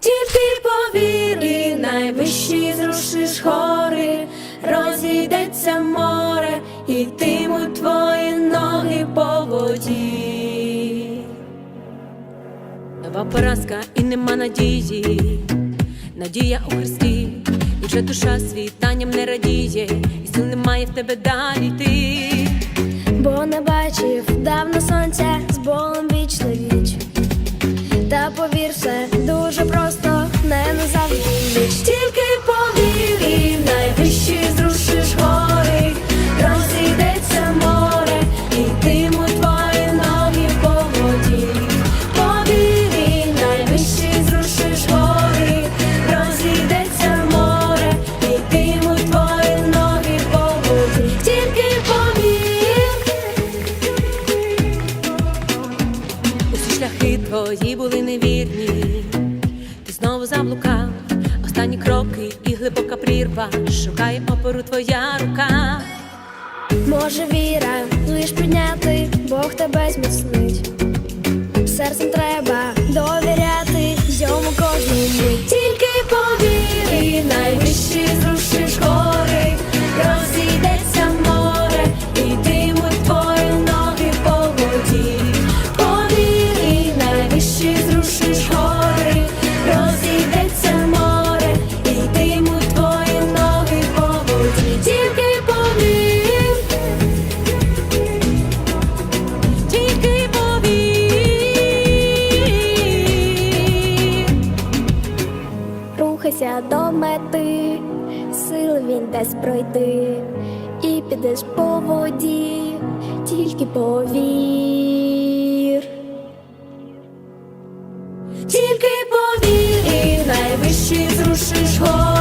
Тільки повір, і найвищі зрушиш гори, розійдеться море, і йтимуть твої ноги по воді. Нова поразка і нема надії, надія у Христі, і вже душа світанням не радіє, і сил немає в тебе далі йти. Твої були невірні, ти знову заблукав, останні кроки і глибока прірва, шукає опору твоя рука. Може, віра лиш підняти, Бог тебе зміцнить. Серцем треба розійдеться море, і йтимуть твої ноги по. Тільки повір. Тільки повір. Рухайся до мети, сили він дасть пройти, і підеш по воді, тільки повір. тільки повір і найвищий зрушиш гор.